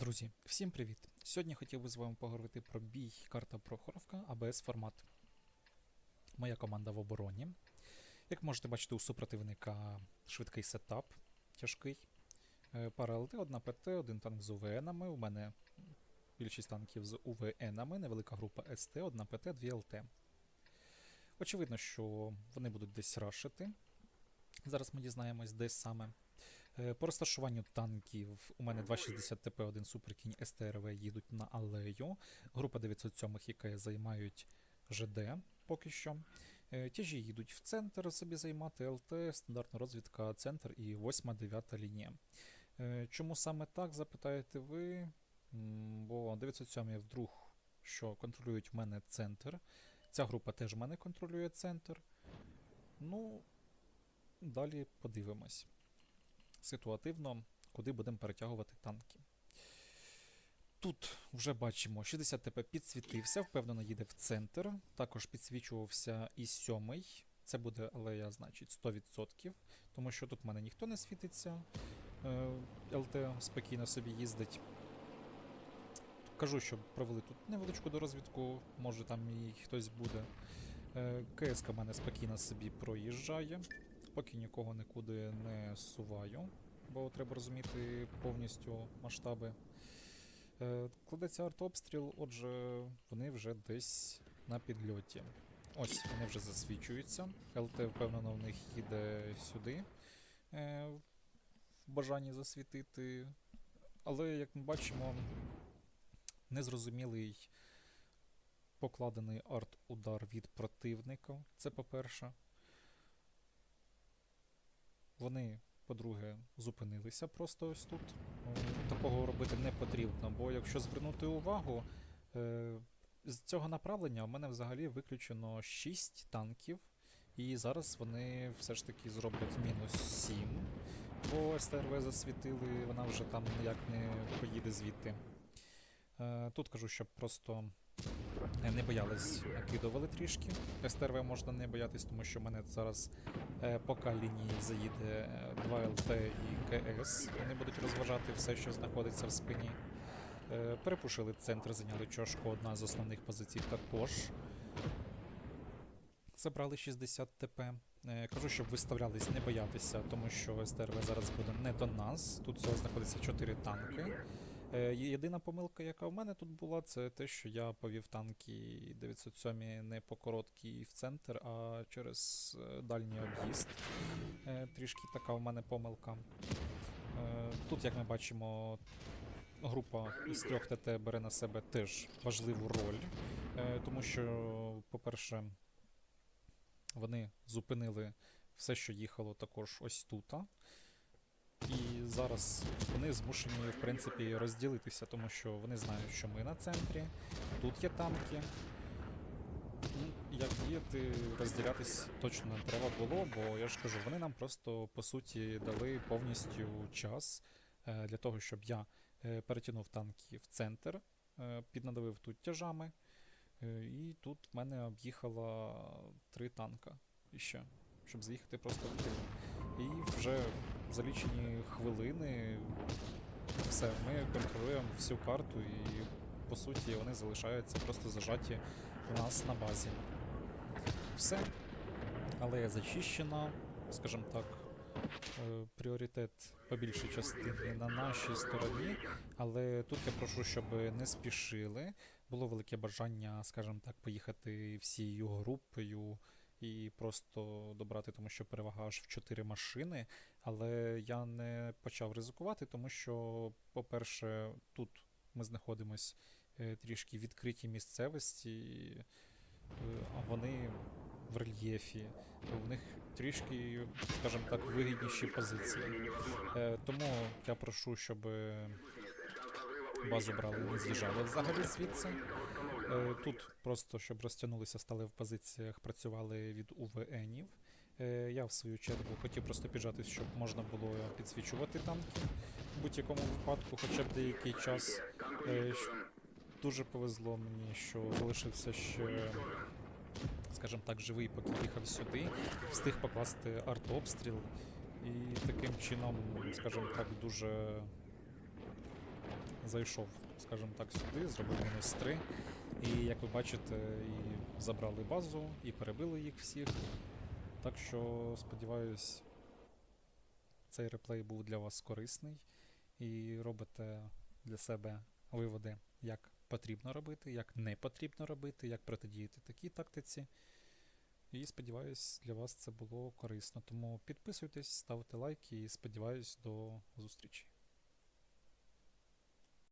Друзі, всім привіт! Сьогодні хотів би з вами поговорити про бій карта Прохоровка АБС формат. Моя команда в обороні. Як можете бачити, у супротивника швидкий сетап, тяжкий. Е, Пара ЛТ, одна ПТ, один танк з УВНами. У мене більшість танків з УВНами, невелика група СТ, одна ПТ, дві ЛТ. Очевидно, що вони будуть десь рашити. Зараз ми дізнаємось, де саме. Е, По розташуванню танків у мене 260 ТП, один суперкінь СТРВ їдуть на алею. Група 907 ІК займають ЖД поки що. Е, Тяжі їдуть в центр собі займати ЛТ, стандартна розвідка, центр і 8-9 лінія. Е, Чому саме так, запитаєте ви? Бо 907 вдруг що контролюють в мене центр. Ця група теж в мене контролює центр. Ну, далі подивимось ситуативно, куди будемо перетягувати танки. Тут вже бачимо, 60 ТП підсвітився, впевнено їде в центр. Також підсвічувався і сьомий. Це буде алея, значить, 100%, тому що тут в мене ніхто не світиться. Е, ЛТ спокійно собі їздить. Кажу, що провели тут невеличку дорозвідку, може там і хтось буде. Е, КСК мене спокійно собі проїжджає. Поки нікого нікуди не суваю, бо треба розуміти повністю масштаби. Е, Кладеться артобстріл, отже, вони вже десь на підльоті. Ось вони вже засвічуються. ЛТ, впевнено, в них їде сюди е, в бажанні засвітити. Але, як ми бачимо, незрозумілий покладений арт-удар від противника. Це по-перше. Вони, по-друге, зупинилися просто ось тут. Такого робити не потрібно, бо якщо звернути увагу, е, з цього направлення у мене взагалі виключено 6 танків, і зараз вони все ж таки зроблять мінус 7. Бо СТРВ засвітили, вона вже там ніяк не поїде звідти. Е, Тут кажу, щоб просто не боялись, накидували трішки. СТРВ можна не боятись, тому що в мене зараз е, по К лінії заїде е, 2 ЛТ і КС. Вони будуть розважати все, що знаходиться в спині. Е, Перепушили центр, зайняли чошку, одна з основних позицій також. Забрали 60 ТП. Е, Кажу, щоб виставлялись, не боятися, тому що СТРВ зараз буде не до нас. Тут всього знаходиться 4 танки. Е, Єдина помилка, яка в мене тут була, це те, що я повів танки 907 не по короткій в центр, а через е, дальній об'їзд. Е, Трішки така в мене помилка. Тут, як ми бачимо, група із трьох ТТ бере на себе теж важливу роль, тому що, по-перше, вони зупинили все, що їхало також ось тут. І зараз вони змушені, в принципі, розділитися, тому що вони знають, що ми на центрі, тут є танки. Ну, Як діяти, розділятись точно не треба було, бо я ж кажу, вони нам просто по суті дали повністю час е, для того, щоб я е, перетягнув танки в центр, е, піднадавив тут тяжами, і тут в мене об'їхало три танка іще, щоб заїхати просто в тил. І вже за лічені хвилини все, ми контролюємо всю карту і по суті вони залишаються просто зажаті у нас на базі. Все. Але зачищена, скажімо так, е, пріоритет по більшій частині на нашій стороні. Але тут я прошу, щоб не спішили. Було велике бажання, скажімо так, поїхати всією групою і просто добрати, тому що перевага аж в 4 машини. Але я не почав ризикувати, тому що, по-перше, тут ми знаходимось е, трішки відкритій місцевості, е, а вони в рельєфі. У них трішки, скажімо так, вигідніші позиції. Е, Тому я прошу, щоб базу брали, не з'їжджали взагалі звідси. Е, Тут просто, щоб розтягнулися, стали в позиціях, працювали від УВНів. Е, Я в свою чергу хотів просто піджатись, щоб можна було підсвічувати танки в будь-якому випадку, хоча б деякий час. Е, Дуже повезло мені, що залишився ще, скажімо так, живий, поки їхав сюди, встиг покласти артобстріл, і таким чином, скажімо так, дуже зайшов, скажімо так, сюди, зробив мінус 3. І як ви бачите, і забрали базу, і перебили їх всіх. Так що, сподіваюсь, цей реплей був для вас корисний і робите для себе виводи, як потрібно робити, як не потрібно робити, як протидіяти такій тактиці. І сподіваюсь, для вас це було корисно. Тому підписуйтесь, ставте лайки і сподіваюсь до зустрічі.